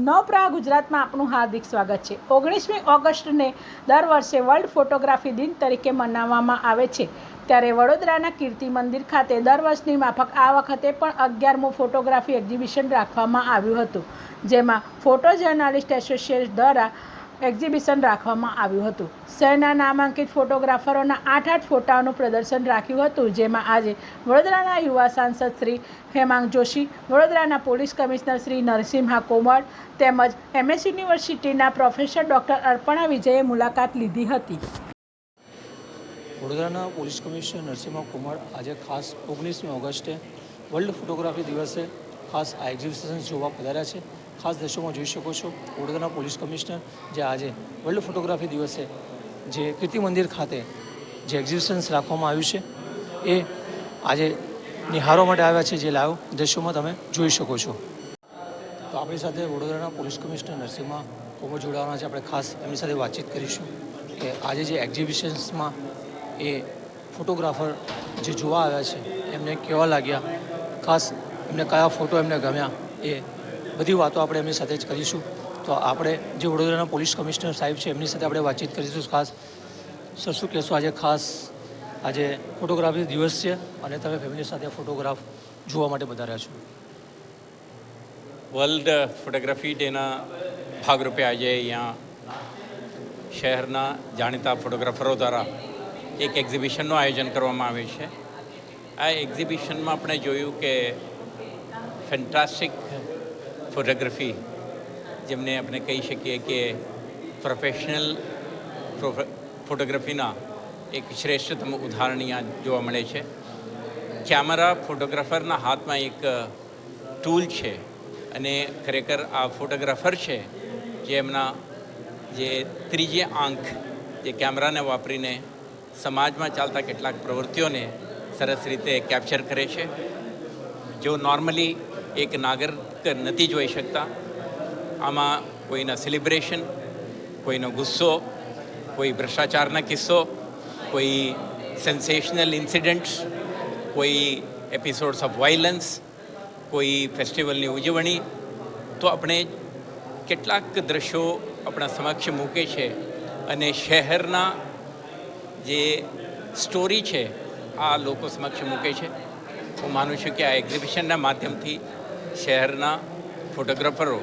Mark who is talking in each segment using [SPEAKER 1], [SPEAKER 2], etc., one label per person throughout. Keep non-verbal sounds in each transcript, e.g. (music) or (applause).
[SPEAKER 1] નવપ્રા ગુજરાતમાં આપનું હાર્દિક સ્વાગત છે. ઓગણીસમી ઓગસ્ટને દર વર્ષે વર્લ્ડ ફોટોગ્રાફી દિન તરીકે મનાવવામાં આવે છે. ત્યારે વડોદરાના કીર્તિ મંદિર ખાતે દર વર્ષની માફક આ વખતે પણ અગિયારમું ફોટોગ્રાફી એક્ઝિબિશન રાખવામાં આવ્યું હતું. જેમાં ફોટો જર્નાલિસ્ટ એસોસિએશન દ્વારા એક્ઝિબિશન રાખવામાં આવ્યું હતું. શહેરના નામાંકિત ફોટોગ્રાફરોના આઠ આઠ ફોટાઓનું પ્રદર્શન રાખ્યું હતું, જેમાં આજે વડોદરાના યુવા સાંસદ શ્રી હેમાંગ જોશી, વડોદરાના પોલીસ કમિશનર શ્રી નરસિંહા કોમળ તેમજ એમએસ યુનિવર્સિટીના પ્રોફેસર ડૉક્ટર અર્પણા વિજયે મુલાકાત લીધી હતી.
[SPEAKER 2] વડોદરાના પોલીસ કમિશનર નરસિંહા કુમાર આજે ખાસ ઓગણીસમી ઓગસ્ટે વર્લ્ડ ફોટોગ્રાફી દિવસે ખાસ આ એક્ઝિબિશન જોવા પધાર્યા છે. ખાસ દ્રશ્યોમાં જોઈ શકો છો વડોદરાના પોલીસ કમિશનર જે આજે વર્લ્ડ ફોટોગ્રાફી દિવસે જે કીર્તિ મંદિર ખાતે જે એક્ઝિબિશન્સ રાખવામાં આવ્યું છે, એ આજે નિહારો માટે આવ્યા છે જે લાઈવ દ્રશ્યોમાં તમે જોઈ શકો છો. તો આપણી સાથે વડોદરાના પોલીસ કમિશનર નરસિંહમાં કોમર જોડાવાના છે. આપણે ખાસ એમની સાથે વાતચીત કરીશું કે આજે જે એક્ઝિબિશન્સમાં એ ફોટોગ્રાફર જે જોવા આવ્યા છે, એમને કેવા લાગ્યા? ખાસ એમને કયા ફોટો એમને ગમ્યા? એ બધી વાતો આપણે એમની સાથે જ કરીશું. તો આપણે જે વડોદરાના પોલીસ કમિશનર સાહેબ છે, એમની સાથે આપણે વાતચીત કરીશું ખાસ. સર, શું કહેશો? આજે ખાસ આજે ફોટોગ્રાફી દિવસ છે અને તમે ફેમિલી સાથે ફોટોગ્રાફ જોવા માટે વધાર્યા છો.
[SPEAKER 3] વર્લ્ડ ફોટોગ્રાફી ડેના ભાગરૂપે આજે અહીંયા શહેરના જાણીતા ફોટોગ્રાફરો દ્વારા એક એક્ઝિબિશનનું આયોજન કરવામાં આવે છે. આ એક્ઝિબિશનમાં આપણે જોયું કે ફેન્ટાસ્ટિક ફોટોગ્રાફી જેમને આપણે કહી શકીએ કે પ્રોફેશનલ ફોટોગ્રાફીના એક શ્રેષ્ઠતમ ઉદાહરણ અહીંયા જોવા મળે છે. કેમેરા ફોટોગ્રાફરના હાથમાં એક ટૂલ છે અને ખરેખર આ ફોટોગ્રાફર છે જે એમના જે ત્રીજી આંખ જે કેમેરાને વાપરીને સમાજમાં ચાલતા કેટલાક પ્રવૃત્તિઓને સરસ રીતે કેપ્ચર કરે છે. જો નોર્મલી એક નાગરિક નથી જોઈ શકતા. આમાં કોઈના સેલિબ્રેશન કોઈનો ગુસ્સો, કોઈ ભ્રષ્ટાચારના કિસ્સો, કોઈ સેન્સેશનલ ઇન્સિડન્ટ્સ કોઈ એપિસોડ્સ ઓફ વાયલન્સ કોઈ ફેસ્ટિવલની ઉજવણી. તો આપણે કેટલાક દ્રશ્યો આપણા સમક્ષ મૂકે છે અને શહેરના જે સ્ટોરી છે, આ લોકો સમક્ષ મૂકે છે. હું માનું છું કે આ એક્ઝિબિશનના માધ્યમથી શહેરના ફોટોગ્રાફરો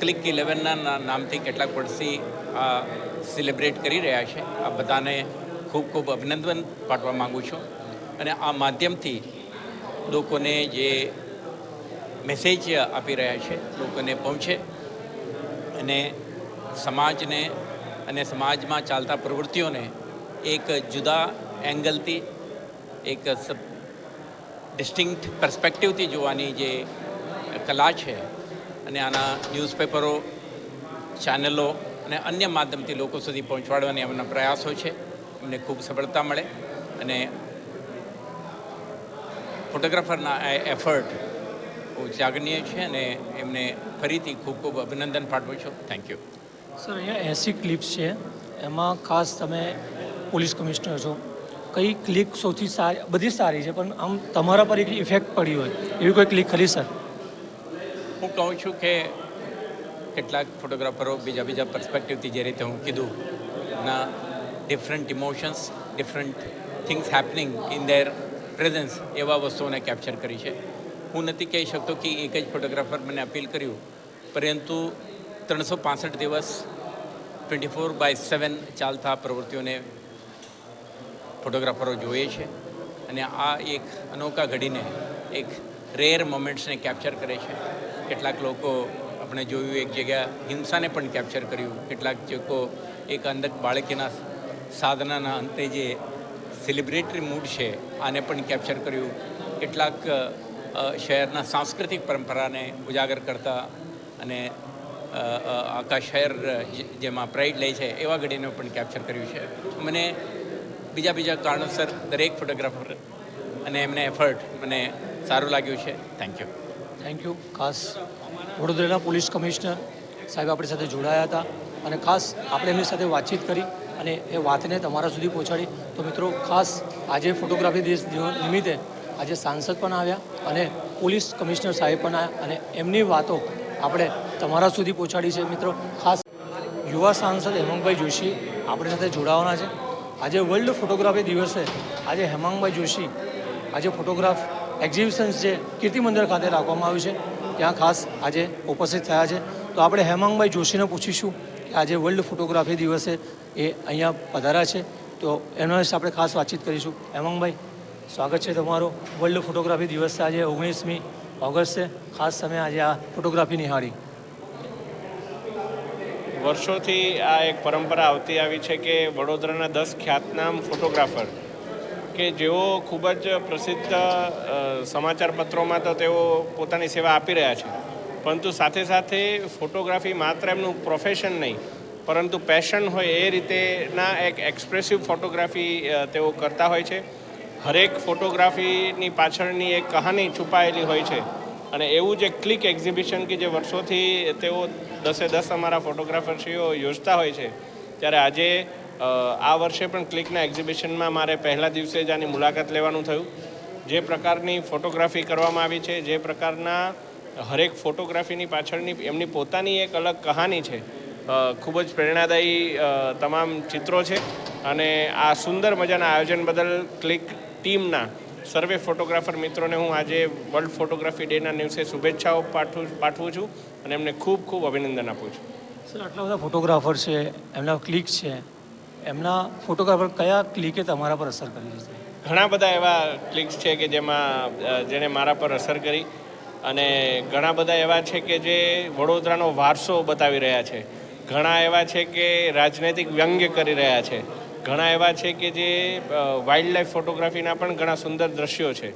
[SPEAKER 3] ક્લિક ઇલેવનના નામથી કેટલાક વર્ષથી આ સેલિબ્રેટ કરી રહ્યા છે. આ બધાને ખૂબ ખૂબ અભિનંદન પાઠવા માગું છું. અને આ માધ્યમથી લોકોને જે મેસેજ આપી રહ્યા છે, લોકોને પહોંચે અને સમાજને અને સમાજમાં ચાલતા પ્રવૃત્તિઓને એક જુદા એંગલથી એક ડિસ્ટિંક્ટ પર્સપેક્ટિવથી જોવાની જે કલા છે અને આના ન્યૂઝપેપરો, ચેનલો અને અન્ય માધ્યમથી લોકો સુધી પહોંચાડવાની એમના પ્રયાસો છે. એમને ખૂબ સફળતા મળે અને ફોટોગ્રાફરના આ એફર્ટ બહુ જાગનીય છે અને એમને ફરીથી ખૂબ ખૂબ અભિનંદન પાઠવું છું. થેન્ક યુ
[SPEAKER 2] સર, અહીંયા એસી ક્લિપ્સ છે. એમાં ખાસ તમે પોલીસ કમિશનર છો. કઈ ક્લિક સૌથી સારી, બધી સારી છે, પણ આમ તમારા પર એક ઇફેક્ટ પડી હોય. એવી કોઈ ક્લિક ખરી, સર?
[SPEAKER 3] હું કહું છું કે કેટલાક ફોટોગ્રાફરો બીજા બીજા પર્સપેક્ટિવથી જે રીતે હું કીધું, ના different emotions different things happening in their presence એવા વસ્તુઓને કેપ્ચર કરી છે. હું નથી કહી શકતો કે એક જ ફોટોગ્રાફર મને અપીલ કર્યું, પરંતુ ત્રણસો પાસઠ દિવસ ટ્વેન્ટી ફોર બાય સેવન ચાલતા પ્રવૃત્તિઓને ફોટોગ્રાફરો જોઈએ છે અને આ એક અનોખા ઘડીને એક રેર મોમેન્ટ્સને કેપ્ચર કરે છે. કેટલાક લોકો આપણે જોયું, એક જગ્યા હિંસાને પણ કેપ્ચર કર્યું. કેટલાક લોકો એક અંદર બાળકીના સાધનાના અંતે જે સેલિબ્રેટરી મૂડ છે, આને પણ કેપ્ચર કર્યું. કેટલાક શહેરના સાંસ્કૃતિક પરંપરાને ઉજાગર કરતા અને આખા શહેર જેમાં પ્રાઇડ લે છે, એવા ઘડીને પણ કેપ્ચર કર્યું છે. મને બીજા બીજા કારણોસર દરેક ફોટોગ્રાફર અને એમને એફર્ટ મને સારું લાગ્યું છે. થેન્ક યુ
[SPEAKER 2] થેન્ક યુ ખાસ વડોદરાના પોલીસ કમિશનર સાહેબ આપણી સાથે જોડાયા હતા અને ખાસ આપણે એમની સાથે વાતચીત કરી અને એ વાતને તમારા સુધી પહોંચાડી. તો મિત્રો, ખાસ આજે ફોટોગ્રાફી દિવસ નિમિત્તે આજે સાંસદ પણ આવ્યા અને પોલીસ કમિશનર સાહેબ પણ આવ્યા અને એમની વાતો આપણે તમારા સુધી પહોંચાડી છે. મિત્રો, ખાસ યુવા સાંસદ હેમંતભાઈ જોશી આપણી સાથે જોડાવાના છે. આજે વર્લ્ડ ફોટોગ્રાફી દિવસે આજે હેમાંગભાઈ જોશી આજે ફોટોગ્રાફ એક્ઝિબિશન્સ જે કીર્તિ મંદિર ખાતે રાખવામાં આવ્યું છે. ત્યાં ખાસ આજે ઉપસ્થિત થયા છે. તો આપણે હેમાંગભાઈ જોશીને પૂછીશું કે આજે વર્લ્ડ ફોટોગ્રાફી દિવસે એ અહીંયા પધાર્યા છે. તો એના આપણે ખાસ વાતચીત કરીશું. હેમાંગભાઈ, સ્વાગત છે તમારો. વર્લ્ડ ફોટોગ્રાફી દિવસ આજે ઓગણીસમી ઓગસ્ટ ખાસ તમે આજે આ ફોટોગ્રાફી નિહાળી.
[SPEAKER 4] વર્ષોથી આ એક પરંપરા આવતી આવી છે કે વડોદરાના દસ ખ્યાતનામ ફોટોગ્રાફર કે જેઓ ખૂબ જ પ્રસિદ્ધ સમાચાર પત્રોમાં તો તેઓ પોતાની સેવા આપી રહ્યા છે. પરંતુ સાથે સાથે ફોટોગ્રાફી માત્ર એમનું પ્રોફેશન નહીં, પરંતુ પેશન હોય એ રીતેના એક એક્સપ્રેસિવ ફોટોગ્રાફી તેઓ કરતા હોય છે. હરેક ફોટોગ્રાફીની પાછળની એક કહાની છુપાયેલી હોય છે. અને એવું જે ક્લિક એક્ઝિબિશન કે જે વર્ષોથી તેઓ દસે દસ અમારા ફોટોગ્રાફરશ્રીઓ યોજતા હોય છે. ત્યારે આજે આ વર્ષે પણ ક્લિકના એક્ઝિબિશનમાં મારે પહેલા દિવસે જ આની મુલાકાત લેવાનું થયું. જે પ્રકારની ફોટોગ્રાફી કરવામાં આવી છે, જે પ્રકારના હરેક ફોટોગ્રાફીની પાછળની, એમની પોતાની એક અલગ કહાની છે. ખૂબ જ પ્રેરણાદાયી તમામ ચિત્રો છે. અને આ સુંદર મજાના આયોજન બદલ ક્લિક ટીમના સર્વે ફોટોગ્રાફર મિત્રોને હું આજે વર્લ્ડ ફોટોગ્રાફી ડેના દિવસે શુભેચ્છાઓ પાઠવું પાઠવું છું અને એમને ખૂબ ખૂબ અભિનંદન આપું છું.
[SPEAKER 2] સર, આટલા બધા ફોટોગ્રાફર છે, એમના ક્લિક છે. એમના ફોટોગ્રાફર કયા ક્લિકે તમારા પર અસર કરી છે?
[SPEAKER 4] ઘણા બધા એવા ક્લિક્સ છે કે જેમાં જેણે મારા પર અસર કરી અને ઘણા બધા એવા છે કે જે વડોદરાનો વારસો બતાવી રહ્યા છે. ઘણા એવા છે કે રાજનૈતિક વ્યંગ્ય કરી રહ્યા છે. ઘણા એવા છે કે જે વાઇલ્ડ લાઈફ ફોટોગ્રાફીના પણ ઘણા સુંદર દ્રશ્યો છે.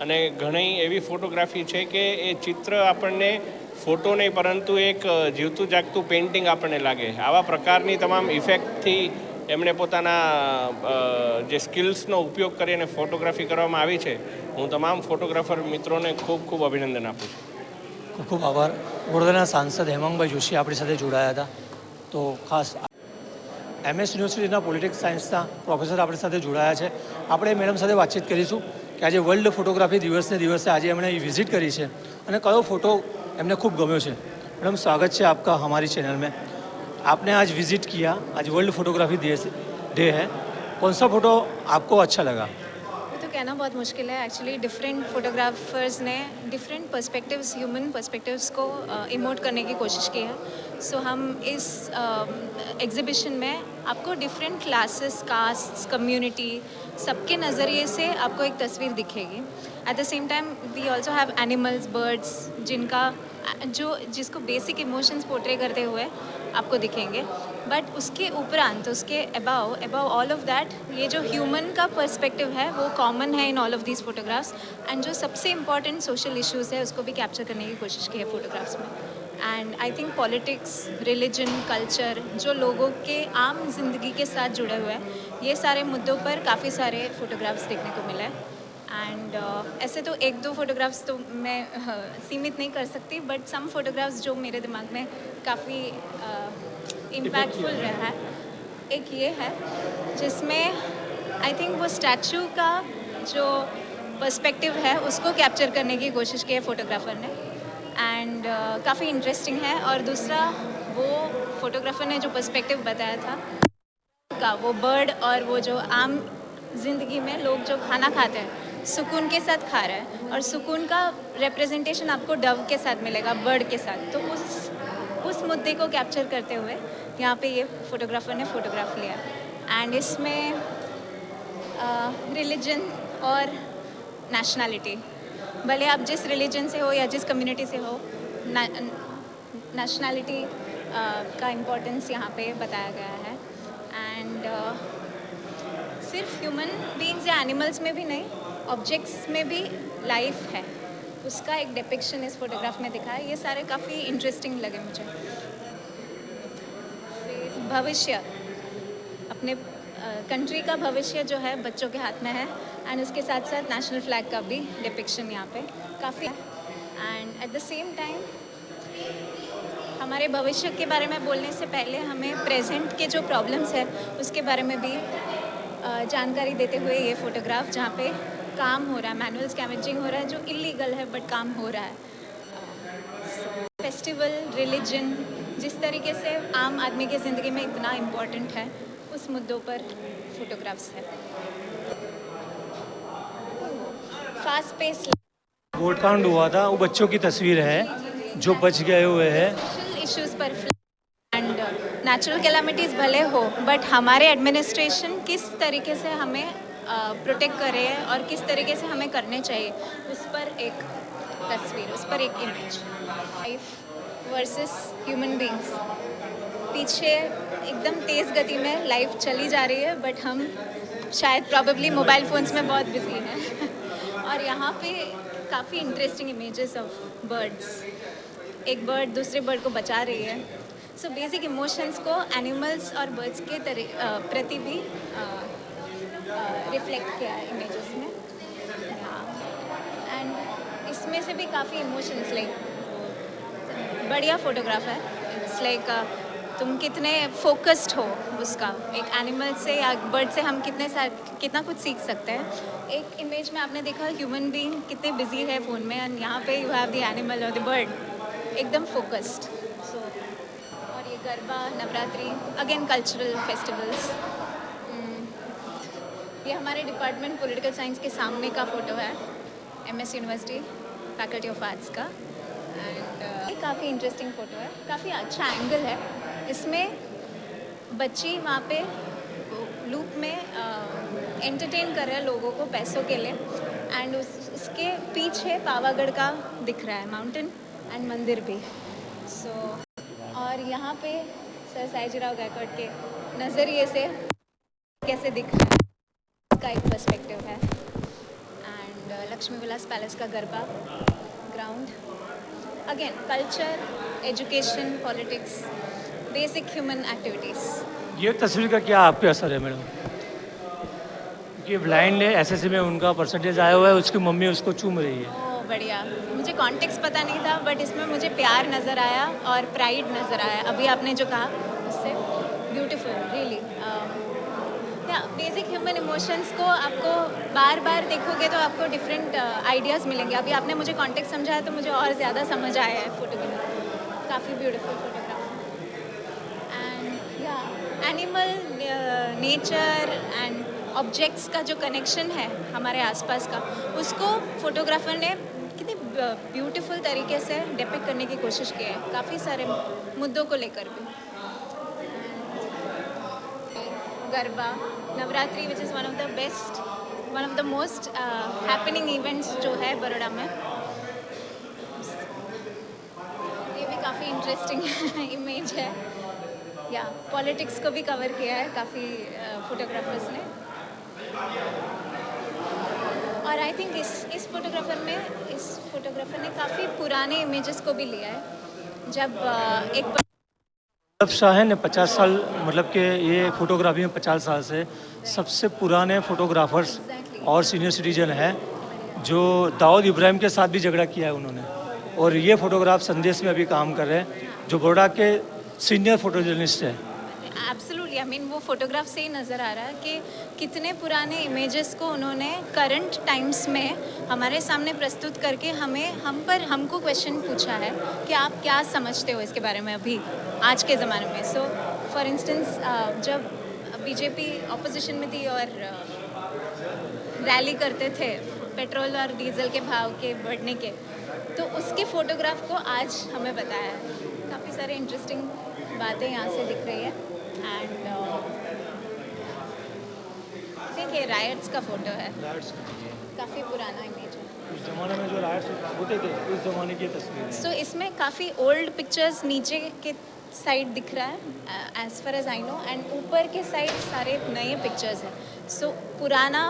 [SPEAKER 4] અને ઘણી એવી ફોટોગ્રાફી છે કે એ ચિત્ર આપણને ફોટો નહીં, પરંતુ એક જીવતું જાગતું પેઇન્ટિંગ આપણને લાગે. આવા પ્રકારની તમામ ઇફેક્ટથી એમણે પોતાના જે સ્કિલ્સનો ઉપયોગ કરીને ફોટોગ્રાફી કરવામાં આવી છે, હું તમામ ફોટોગ્રાફર મિત્રોને ખૂબ ખૂબ અભિનંદન આપું છું.
[SPEAKER 2] ખૂબ ખૂબ આભાર. વડોદરાના સાંસદ હેમંગભાઈ જોશી આપણી સાથે જોડાયા હતા. તો ખાસ એમ એસ યુનિવર્સિટીના પોલિટિક્સ સાયન્સના પ્રોફેસર આપણી સાથે જોડાયા છે. આપણે મેડમ સાથે વાતચીત કરીશું કે આજે વર્લ્ડ ફોટોગ્રાફી દિવસને દિવસે આજે એમણે વિઝિટ કરી છે. અને કયો ફોટો એમને ખૂબ ગમ્યો છે. મેડમ, સ્વાગત છે આપકા અમારી ચેનલ મેં आपने आज विज़िट किया, आज वर्ल्ड फोटोग्राफी डे है। कौन सा फ़ोटो आपको अच्छा लगा?
[SPEAKER 5] तो कहना बहुत मुश्किल है। एक्चुअली डिफरेंट फोटोग्राफर्स ने डिफरेंट पर्सपेक्टिव्स ह्यूमन पर्सपेक्टिव्स को इमोट करने की कोशिश की है। सो so, हम इस एग्जीबिशन में आपको डिफरेंट क्लासेस कास्ट कम्युनिटी सबके नज़रिए से आपको एक तस्वीर दिखेगी। At the same time we also have animals birds जिनका जो जिसको बेसिक इमोशंस पोर्ट्रे करते हुए आपको दिखेंगे। बट उसके उपरांत उसके above above all of that ये जो ह्यूमन का पर्सपेक्टिव है वो कॉमन है in all of these photographs and जो सबसे इंपॉर्टेंट सोशल इश्यूज़ है उसको भी कैप्चर करने की कोशिश की है फोटोग्राफ्स में। And I think politics religion culture जो लोगों के आम ज़िंदगी के साथ जुड़े हुए हैं ये सारे मुद्दों पर काफ़ी सारे फोटोग्राफ्स देखने को मिले एंड uh, ऐसे तो एक दो फोटोग्राफ्स तो मैं uh, सीमित नहीं कर सकती बट सम फोटोग्राफ्स जो मेरे दिमाग में काफ़ी इम्पैक्टफुल uh, रहा है। एक ये है जिसमें आई थिंक वो स्टैचू का जो पर्सपेक्टिव है उसको कैप्चर करने की कोशिश की है फोटोग्राफर ने। एंड uh, काफ़ी इंटरेस्टिंग है। और दूसरा वो फोटोग्राफर ने जो पर्सपेक्टिव बताया था का वो बर्ड और वो जो आम ज़िंदगी में लोग जो खाना खाते हैं सुकून के साथ खा रहे हैं। और सुकून का रिप्रेजेंटेशन आपको डव के साथ मिलेगा बर्ड के साथ। तो उस उस मुद्दे को कैप्चर करते हुए यहाँ पे ये फोटोग्राफर ने फोटोग्राफ लिया। एंड इसमें रिलीजन और नेशनैलिटी भले आप जिस रिलीजन से हो या जिस कम्युनिटी से हो नेशनैलिटी का इम्पोर्टेंस यहाँ पे बताया गया है। एंड सिर्फ़ ह्यूमन बींग्स या एनिमल्स में भी नहीं ऑब्जेक्ट्स में भी लाइफ है। उसका एक डिपिक्शन इस फोटोग्राफ में दिखा है। ये सारे काफ़ी इंटरेस्टिंग लगे मुझे। भविष्य, अपने कंट्री का भविष्य जो है बच्चों के हाथ में है एंड उसके साथ साथ नेशनल फ्लैग का भी डिपिक्शन यहाँ पे काफ़ी and at the same time हमारे भविष्य के बारे में बोलने से पहले हमें प्रेजेंट के जो प्रॉब्लम्स है, उसके बारे में भी जानकारी देते हुए ये फोटोग्राफ जहाँ पे काम हो रहा है मैनुअल स्कैवेंजिंग हो रहा है, जो इलीगल है बट काम हो रहा है। फेस्टिवल रिलीजन जिस तरीके से आम आदमी की ज़िंदगी में इतना इम्पोर्टेंट है उस मुद्दों पर फोटोग्राफ्स है। फास्ट पेस
[SPEAKER 2] वोट काउंट हुआ था वो बच्चों की तस्वीर है जो बच गए हुए हैं।
[SPEAKER 5] इश्यूज़ पर एंड नेचुरल कैलामिटीज़ भले हो बट हमारे एडमिनिस्ट्रेशन किस तरीके से हमें प्रोटेक्ट करे और किस तरीके से हमें करने चाहिए उस पर एक तस्वीर उस पर एक image life versus human beings पीछे एकदम तेज़ गति में लाइफ चली जा रही है बट हम शायद प्रॉबेबली मोबाइल फ़ोन्स में बहुत बिज़ी हैं। (laughs) और यहाँ पे काफ़ी इंटरेस्टिंग इमेजेस ऑफ़ बर्ड्स एक बर्ड दूसरे बर्ड को बचा रही है। सो बेसिक इमोशंस को एनिमल्स और बर्ड्स के प्रति भी रिफ्लेक्ट किया है इमेजेस में। एंड इसमें से भी काफ़ी इमोशंस लाइक बढ़िया फोटोग्राफ है। इट्स लाइक तुम कितने फोकस्ड हो उसका? एक एनिमल से या बर्ड से हम कितने कितना कुछ सीख सकते हैं? एक इमेज में आपने देखा ह्यूमन बीइंग कितने बिज़ी है फ़ोन में एंड यहाँ पे यू हैव द एनिमल और द बर्ड एकदम फोकस्ड सो और ये Garba, Navratri again cultural festivals ये हमारे डिपार्टमेंट पॉलिटिकल साइंस के सामने का फ़ोटो है M S university faculty of arts का. एंड ये काफ़ी इंटरेस्टिंग फ़ोटो है, काफ़ी अच्छा एंगल है. इसमें बच्ची वहाँ पे लूप में एंटरटेन कर रहा है लोगों को पैसों के लिए। एंड उस उसके पीछे पावागढ़ का दिख रहा है माउंटेन एंड मंदिर भी। सो so, और यहाँ पे सर साईजीराव गायकवाड़ के नज़रिए से कैसे दिख रहा है का एक पर्सपेक्टिव है। एंड लक्ष्मी विलास पैलेस का Garba ground again culture education politics basic human activities
[SPEAKER 2] ये तस्वीर का क्या आपके असर है मैडम? क्योंकि ब्लाइंड है एसएससी में उनका परसेंटेज आया हुआ है उसकी मम्मी उसको चूम रही है।
[SPEAKER 5] बढ़िया। मुझे कॉन्टेक्स्ट पता नहीं था बट इसमें मुझे प्यार नज़र आया और प्राइड नज़र आया। अभी आपने जो कहा उससे ब्यूटीफुल रियली या बेसिक ह्यूमन इमोशंस को आपको बार बार देखोगे तो आपको डिफरेंट आइडियाज़ मिलेंगे। अभी आपने मुझे कॉन्टेक्स्ट समझाया तो मुझे और ज़्यादा समझ आया है फ़ोटो के काफ़ी ब्यूटीफुल या एनिमल नेचर एंड ऑब्जेक्ट्स का जो कनेक्शन है हमारे आसपास का, उसको फोटोग्राफर ने कितनी ब्यूटीफुल तरीके से डिपिक्ट करने की कोशिश की है, काफ़ी सारे मुद्दों को लेकर भी। Garba, Navratri which is one of the best one of the most happening events जो है बड़ोड़ा में। ये भी काफ़ी इंटरेस्टिंग इमेज है। या पॉलिटिक्स को भी कवर किया है काफ़ी फोटोग्राफर्स ने। और आई थिंक इस इस फोटोग्राफर में इस फोटोग्राफर ने काफ़ी पुराने इमेजेस को भी लिया है। जब एक
[SPEAKER 2] वल्लभ शाह ने 50 साल मतलब कि ये फोटोग्राफी में 50 साल से सबसे पुराने फोटोग्राफर्स
[SPEAKER 5] Exactly.
[SPEAKER 2] और सीनियर सिटीजन हैं जो दाऊद इब्राहिम के साथ भी झगड़ा किया है उन्होंने। और ये फोटोग्राफ संदेश में अभी काम कर रहे हैं जो बड़ोड़ा के सीनियर फ़ोटो जर्नलिस्ट हैं।
[SPEAKER 5] एब्सोल्युटली आई मीन वो फोटोग्राफ से ही नज़र आ रहा है कि कितने पुराने इमेजेस को उन्होंने करंट टाइम्स में हमारे सामने प्रस्तुत करके हमें, हम पर हमको क्वेश्चन पूछा है कि आप क्या समझते हो इसके बारे में अभी, आज के ज़माने में? सो फॉर इंस्टेंस जब बीजेपी ऑपोजिशन में थी और रैली करते थे पेट्रोल और डीजल के भाव के बढ़ने के तो उसके फोटोग्राफ को आज हमें बताया है। काफ़ी सारे इंटरेस्टिंग बातें यहाँ से दिख रही uh, है। एंड ठीक है राइट्स का फ़ोटो है। काफ़ी पुराना इमेज है।
[SPEAKER 2] उस जमाने में जो होते थे उस जमाने की तस्वीर
[SPEAKER 5] सो so, इसमें काफ़ी ओल्ड पिक्चर्स नीचे के साइड दिख रहा है as far as I know and ऊपर के साइड सारे नए पिक्चर्स हैं। सो so, पुराना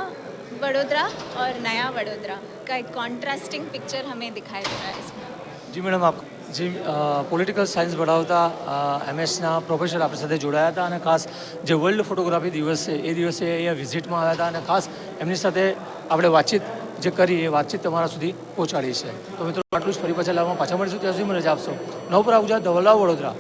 [SPEAKER 5] वडोदरा और नया वडोदरा का एक कॉन्ट्रास्टिंग पिक्चर हमें दिखाई दे रहा है इसमें।
[SPEAKER 2] जी मैडम आपको જી પોલિટિકલ સાયન્સ ભણાવતા એમએસના પ્રોફેસર આપણી સાથે જોડાયા હતા અને ખાસ જે વર્લ્ડ ફોટોગ્રાફી દિવસ છે, એ દિવસે અહીંયા વિઝિટમાં આવ્યા હતા અને ખાસ એમની સાથે આપણે વાતચીત જે કરી, એ વાતચીત તમારા સુધી પહોંચાડી છે. તો મિત્રો, આટલું જ ફરી પાછા લાવવામાં પાછા મળીશું. ત્યાં સુધી મને રજા આપશો. નવપરા ગુજરાત ધવલા વડોદરા.